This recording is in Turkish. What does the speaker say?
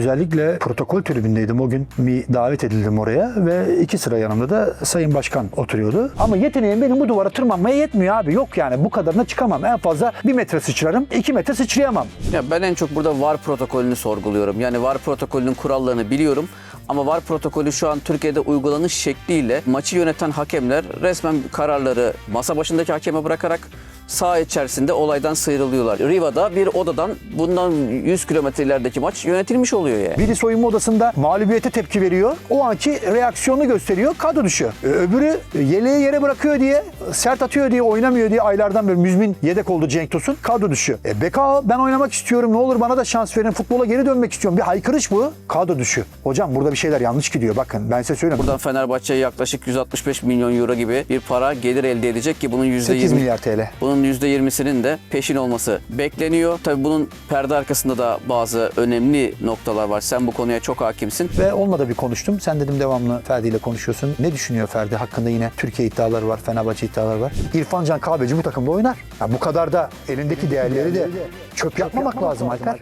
özellikle protokol tribündeydim. O gün bir davet edildim oraya ve iki sıra yanımda da Sayın Başkan oturuyordu. Ama yeteneğim benim bu duvara tırmanmaya yetmiyor abi. Yok yani bu kadarına çıkamam. En fazla bir metre sıçrarım, iki metre sıçrayamam. Ya ben en çok burada VAR protokolünü sorguluyorum. Yani VAR protokolünün kurallarını biliyorum. Ama VAR protokolü şu an Türkiye'de uygulanış şekliyle maçı yöneten hakemler resmen kararları masa başındaki hakeme bırakarak saha içerisinde olaydan sıyrılıyorlar. Riva'da bir odadan bundan 100 kilometre ilerideki maç yönetilmiş oluyor yani. Biri soyunma odasında mağlubiyete tepki veriyor. O anki reaksiyonu gösteriyor. Kadro düşüyor. Ee, Öbürü yeleği yere bırakıyor diye, sert atıyor diye, oynamıyor diye aylardan beri müzmin yedek oldu Cenk Tosun. Kadro düşüyor. E, Beka ben oynamak istiyorum. Ne olur bana da şans verin. Futbola geri dönmek istiyorum. Bir haykırış bu. Kadro düşüyor. Hocam burada bir şeyler yanlış gidiyor. Bakın ben size söyleyeyim. Buradan Fenerbahçe'ye yaklaşık 165 milyon euro gibi bir para gelir elde edecek ki bunun %20 8 milyar TL. Bunun %20'sinin de peşin olması bekleniyor. Tabii bunun perde arkasında da bazı önemli noktalar var. Sen bu konuya çok hakimsin. Ve olmadı bir konuştum. Sen dedim devamlı Ferdi ile konuşuyorsun. Ne düşünüyor Ferdi? Hakkında yine Türkiye iddiaları var, Fenerbahçe iddiaları var. İrfan Can Kahveci bu takımda oynar. Ya bu kadar da elindeki değerleri de çöp yapmamak lazım Alper.